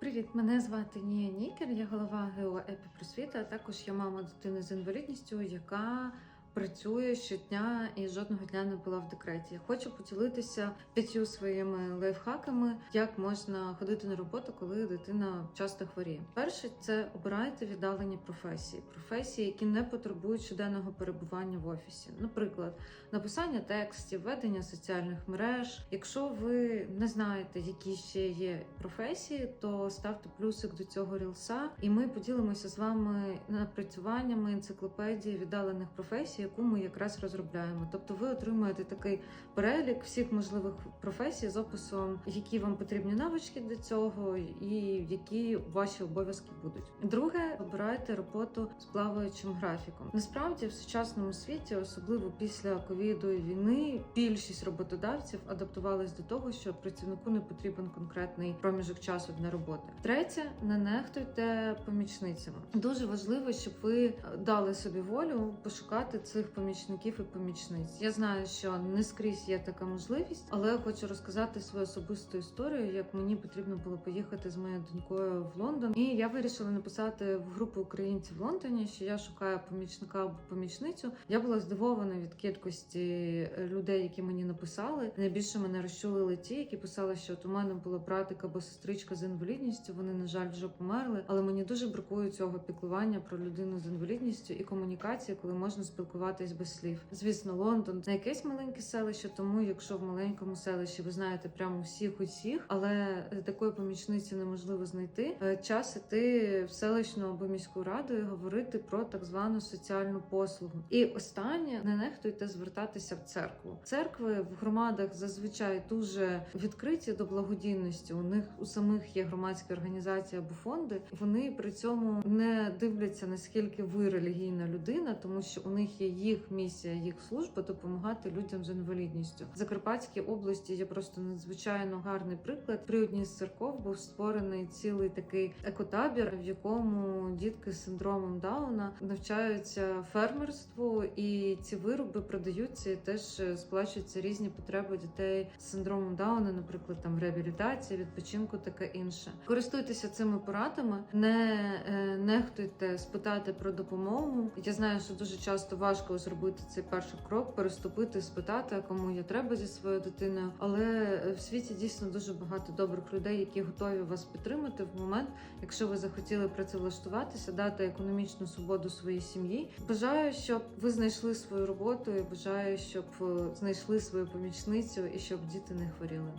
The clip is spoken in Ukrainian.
Привіт, мене звати Нія Нікер, я голова ГО «Епіпросвіта», а також я мама дитини з інвалідністю, яка працює щодня і жодного дня не була в декреті. Хочу поділитися п'ятью своїми лайфхаками, як можна ходити на роботу, коли дитина часто хворіє. Перше це обирайте віддалені професії, професії, які не потребують щоденного перебування в офісі. Наприклад, написання текстів, ведення соціальних мереж. Якщо ви не знаєте, які ще є професії, то ставте плюсик до цього рілса, і ми поділимося з вами напрацюваннями енциклопедії віддалених професій, яку ми якраз розробляємо. Тобто, ви отримаєте такий перелік всіх можливих професій з описом, які вам потрібні навички для цього, і які ваші обов'язки будуть. Друге, обирайте роботу з плаваючим графіком. Насправді, в сучасному світі, особливо після ковіду і війни, більшість роботодавців адаптувались до того, що працівнику не потрібен конкретний проміжок часу для роботи. Третє, не нехтуйте помічницями. Дуже важливо, щоб ви дали собі волю пошукати цих помічників і помічниць. Я знаю, що не скрізь є така можливість, але я хочу розказати свою особисту історію, як мені потрібно було поїхати з моєю донькою в Лондон. І я вирішила написати в групу українців в Лондоні, що я шукаю помічника або помічницю. Я була здивована від кількості людей, які мені написали. Найбільше мене розчулили ті, які писали, що от у мене була братик або сестричка з інвалідністю. Вони на жаль вже померли, але мені дуже бракує цього піклування про людину з інвалідністю і комунікації, коли можна спілкуватись без слів. Звісно, Лондон не якесь маленьке селище, тому якщо в маленькому селищі ви знаєте прямо всіх усіх, але такої помічниці неможливо знайти. е, Час іти в селищну або міську раду і говорити про так звану соціальну послугу. І останнє не нехтуйте звертатися в церкву. Церкви в громадах зазвичай дуже відкриті до благодійності. У них у самих є громадські організації або фонди. Вони при цьому не дивляться наскільки ви релігійна людина, тому що у них є їх місія, їх служба допомагати людям з інвалідністю. В Закарпатській області є просто надзвичайно гарний приклад. При одній з церков був створений цілий такий екотабір, в якому дітки з синдромом Дауна навчаються фермерству, і ці вироби продаються і теж е, сплачуються різні потреби дітей з синдромом Дауна, наприклад, там реабілітація, відпочинку, таке інше. Користуйтеся цими порадами, не е, нехтуйте спитати про допомогу. Я знаю, що дуже часто важко зробити цей перший крок, переступити, спитати, кому я треба зі своєю дитиною. Але е, в світі дійсно дуже багато добрих людей, які готові вас підтримати в момент, якщо ви захотіли працевлаштуватися, дати економічну свободу своїй сім'ї. Бажаю, щоб ви знайшли свою роботу і бажаю, щоб е, знайшли свою помічницю і щоб діти не хворіли.